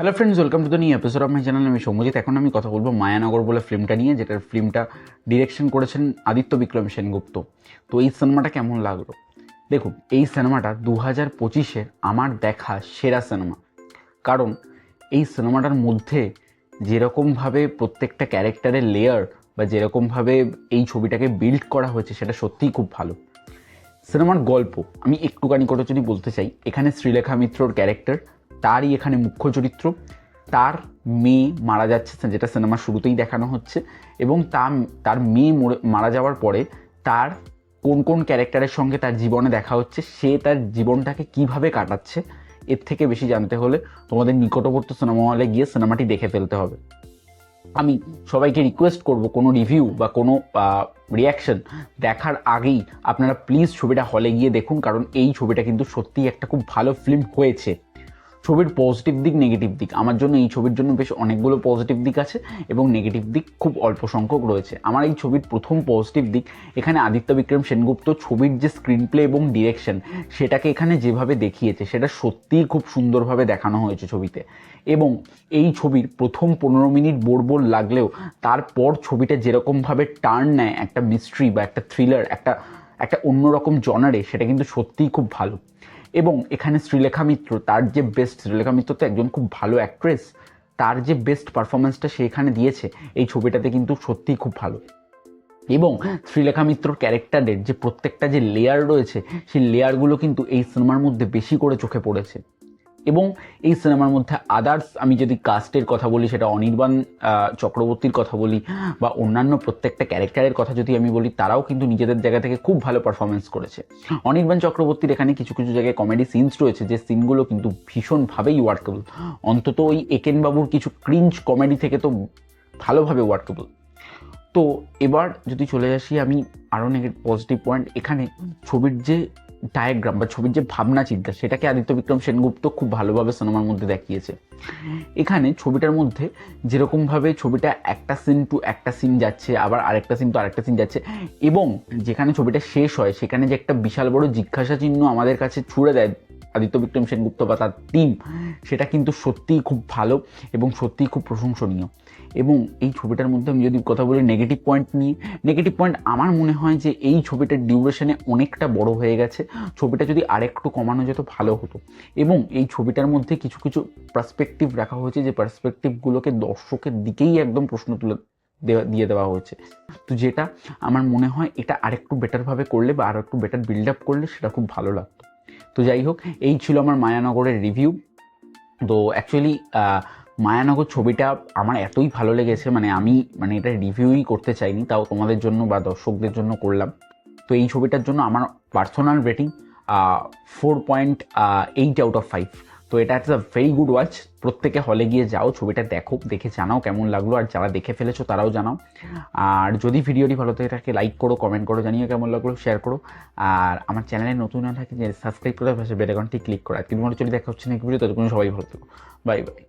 Hello friends welcome to the new episode of my channel আমি সৌম্যজিৎ। এখন আমি কথা বলব মায়ানগর বলে ফিল্মটা নিয়ে, যেটার ফিল্মটা ডিরেকশন করেছেন আদিত্য বিক্রম সেনগুপ্ত। তো এই সিনেমাটা কেমন লাগল? দেখুন, এই সিনেমাটা দু হাজার পঁচিশের আমার দেখা সেরা সিনেমা কারণ এই সিনেমাটার মধ্যে যেরকমভাবে প্রত্যেকটা ক্যারেক্টারের লেয়ার বা যেরকমভাবে এই ছবিটাকে বিল্ড করা হয়েছে, সেটা সত্যিই খুব ভালো। সিনেমার গল্প, আমি একটুখানি করে যদি বলতে চাই, এখানে শ্রীলেখা মিত্রর ক্যারেক্টার তারই এখানে মুখ্য চরিত্র। তার মেয়ে মারা যাচ্ছে, যেটা সিনেমার শুরুতেই দেখানো হচ্ছে, এবং তা তার মেয়ে মারা যাওয়ার পরে তার কোন কোন ক্যারেক্টারের সঙ্গে তার জীবনে দেখা হচ্ছে, সে তার জীবনটাকে কীভাবে কাটাচ্ছে, এর থেকে বেশি জানতে হলে তোমাদের নিকটবর্তী সিনেমা হলে গিয়ে সিনেমাটি দেখে ফেলতে হবে। আমি সবাইকে রিকোয়েস্ট করব কোনো রিভিউ বা কোনো রিয়াকশন দেখার আগেই আপনারা প্লিজ ছবিটা হলে গিয়ে দেখুন, কারণ এই ছবিটা কিন্তু সত্যিই একটা খুব ভালো ফিল্ম হয়েছে। ছবির পজিটিভ দিক নেগেটিভ দিক। আমার জন্য এই ছবির জন্য বেশ অনেকগুলো পজিটিভ দিক আছে এবং নেগেটিভ দিক খুব অল্প সংখ্যক রয়েছে। আমার এই ছবির প্রথম পজিটিভ দিক, এখানে আদিত্য বিক্রম সেনগুপ্ত ছবির যে স্ক্রিন প্লে এবং ডিরেকশন সেটাকে এখানে যেভাবে দেখিয়েছে, সেটা সত্যিই খুব সুন্দরভাবে দেখানো হয়েছে ছবিতে। এবং এই ছবির প্রথম পনেরো মিনিট বোর বোর লাগলেও তারপর ছবিটা যেরকমভাবে টার্ন নেয় একটা মিস্ট্রি বা একটা থ্রিলার একটা একটা অন্যরকম জনারে সেটা কিন্তু সত্যিই খুব ভালো। এবং এখানে শ্রীলেখা মিত্র, তার যে বেস্ট শ্রীলেখা মিত্র তো একজন খুব ভালো অ্যাক্ট্রেস তার যে বেস্ট পারফরমেন্সটা সে এখানে দিয়েছে, এই ছবিটাতে কিন্তু সত্যিই খুব ভালো। এবং শ্রীলেখা মিত্রর ক্যারেক্টারের যে প্রত্যেকটা যে লেয়ার রয়েছে, সেই লেয়ারগুলো কিন্তু এই সিনেমার মধ্যে বেশি করে চোখে পড়েছে। এবং এই সিনেমার মধ্যে আদার্স আমি যদি কাস্টের কথা বলি, সেটা অনির্বাণ চক্রবর্তীর কথা বলি, বা অন্যান্য প্রত্যেকটা ক্যারেক্টারের কথা যদি আমি বলি, তারাও কিন্তু নিজেদের জায়গা থেকে খুব ভালো পারফরমেন্স করেছে। অনির্বাণ চক্রবর্তীর এখানে কিছু কিছু জায়গায় কমেডি সিনস রয়েছে, যে সিনগুলো কিন্তু ভীষণভাবেই ওয়ার্কেবল অন্তত ওই একেন বাবুর কিছু ক্রিঞ্চ কমেডি থেকে তো ভালোভাবে ওয়ার্কেবল তো এবার যদি চলে আসি আমি আরও নেগেটিভ পজিটিভ পয়েন্ট এখানে ছবির যে ডায়াগ্রাম বা ছবির যে ভাবনা চিন্তা, সেটাকে আদিত্য বিক্রম সেনগুপ্ত খুব ভালোভাবে সিনেমার মধ্যে দেখিয়েছে। এখানে ছবিটার মধ্যে যেরকমভাবে ছবিটা একটা সিন টু একটা সিন যাচ্ছে, আবার আরেকটা সিন টু আরেকটা সিন যাচ্ছে, এবং যেখানে ছবিটা শেষ হয়, সেখানে যে একটা বিশাল বড় জিজ্ঞাসা চিহ্ন আমাদের কাছে ছুড়ে দেয় আদিত্য বিক্রম সেনগুপ্ত বা তার টিম সেটা কিন্তু সত্যিই খুব ভালো এবং সত্যিই খুব প্রশংসনীয়। এবং এই ছবিটার মধ্যে আমি যদি কথা বলি নেগেটিভ পয়েন্ট নিয়ে নেগেটিভ পয়েন্ট আমার মনে হয় যে এই ছবিটার ডিউরেশনে অনেকটা বড় হয়ে গেছে। ছবিটা যদি আরেকটু কমানো যেত ভালো হতো। এবং এই ছবিটার মধ্যে কিছু কিছু পার্সপেক্টিভ রাখা হয়েছে যে পার্সপেক্টিভগুলোকে দর্শকের দিকেই একদম প্রশ্ন তুলে দেওয়া, দিয়ে দেওয়া হয়েছে। তো যেটা আমার মনে হয় এটা আরেকটু বেটারভাবে করলে বা আরেকটু বেটার বিল্ড আপ করলে সেটা খুব ভালো লাগতো। তো যাই হোক, এই ছিল আমার মায়ানগরের রিভিউ তো অ্যাকচুয়ালি মায়ানগর ছবিটা আমার এতই ভালো লেগেছে মানে আমি মানে এটা রিভিউই করতে চাইনি, তাও তোমাদের জন্য বা দর্শকদের জন্য করলাম। তো এই ছবিটার জন্য আমার personal rating four point eight out of five তো এটা একটা ভেরি গুড ওয়াচ প্রত্যেকে হলে গিয়ে যাও, ছবিটা দেখো, দেখে জানাও কেমন লাগল। আর যারা দেখে ফেলেছো তারাও জানাও। আর যদি ভিডিওটি ভালো থাকে থাকে লাইক করো কমেন্ট করো, জানিও কেমন লাগল শেয়ার করো। আর আমার চ্যানেলে নতুন না থাকে সাবস্ক্রাইব করে পাশে বেলাকনটি ক্লিক করো। আজকে তোমার চলে দেখা হচ্ছে নাকি ভিডিও ততক্ষণ সবাই ভালো থেকো। Bye bye